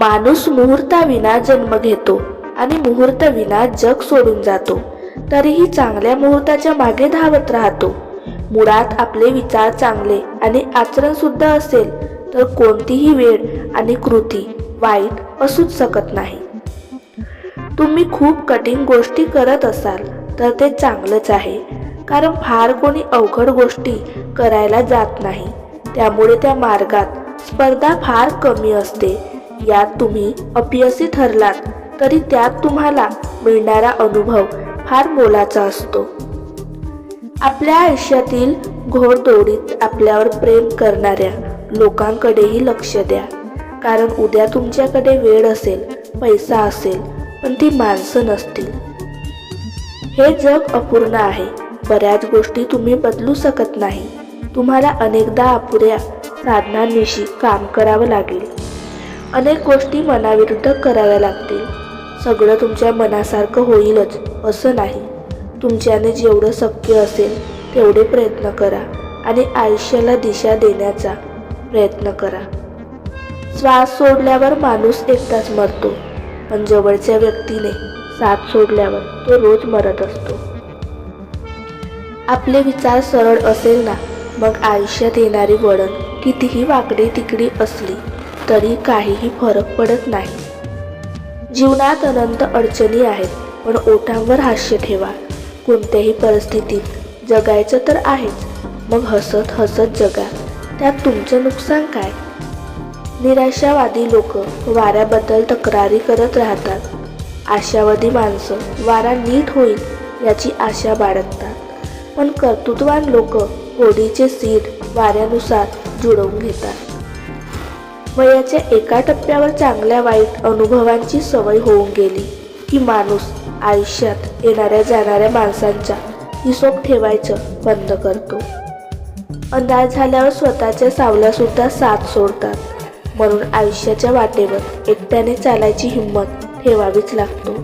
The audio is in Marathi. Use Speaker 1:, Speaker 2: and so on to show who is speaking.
Speaker 1: माणूस मुहूर्ताविना जन्म घेतो आणि मुहूर्ताविना जग सोडून जातो. तरीही चांगल्या मुहूर्ताच्या मागे धावत राहतो. मुळात आपले विचार चांगले आणि आचरण सुद्धा असेल तर कोणतीही वेळ आणि कृती वाईट असूच शकत नाही. तुम्ही खूप कठीण गोष्टी करत असाल तर ते चांगलंच आहे कारण फार कोणी अवघड गोष्टी करायला जात नाही. त्यामुळे त्या मार्गात स्पर्धा फार कमी असते. यात तुम्ही अपयशी ठरलात तरी त्यात तुम्हाला मिळणारा अनुभव फार मोलाचा असतो. आपल्या आयुष्यातील घोडदौडीत आपल्यावर प्रेम करणाऱ्या लोकांकडेही लक्ष द्या. कारण उद्या तुमच्याकडे वेळ असेल पैसा असेल पण ती माणसं नसतील. हे जग अपूर्ण आहे. बऱ्याच गोष्टी तुम्ही बदलू शकत नाही. तुम्हाला अनेकदा अपुऱ्या साधनांविषयी काम करावं लागेल. अनेक गोष्टी मनाविरुद्ध कराव्या लागतील. सगळं तुमच्या मनासारखं होईलच असं नाही. तुमच्याने जेवढं शक्य असेल तेवढे प्रयत्न करा आणि आयुष्याला दिशा देण्याचा प्रयत्न करा. श्वास सोडल्यावर माणूस एकटाच मरतो पण जवळच्या व्यक्तीने साथ सोडल्यावर तो रोज मरत असतो. आपले विचार सरळ असेल ना मग आयुष्यात येणारी वळण कितीही वाकडी तिकडी असली तरी काहीही फरक पडत नाही. जीवनात अनंत अडचणी आहेत पण ओठांवर हास्य ठेवा. कोणत्याही परिस्थितीत जगायचं तर आहेच मग हसत हसत जगा. त्यात तुमचं नुकसान काय? निराशावादी लोक वाऱ्याबद्दल तक्रारी करत राहतात. आशावादी माणसं वारा नीट होईल याची आशा बाळगतात. पण कर्तृत्वान लोक होडीचे सीट वाऱ्यानुसार जुळवून घेतात. वयाच्या एका टप्प्यावर चांगल्या वाईट अनुभवांची सवय होऊन गेली. की माणूस आयुष्यात येणाऱ्या जाणाऱ्या माणसांचा हिशोब ठेवायचं बंद करतो. अंधार झाल्यावर स्वतःच्या सावल्यासुद्धा साथ सोडतात. म्हणून आयुष्याच्या वाटेवर एकट्याने चालायची हिंमत ठेवावीच लागतो.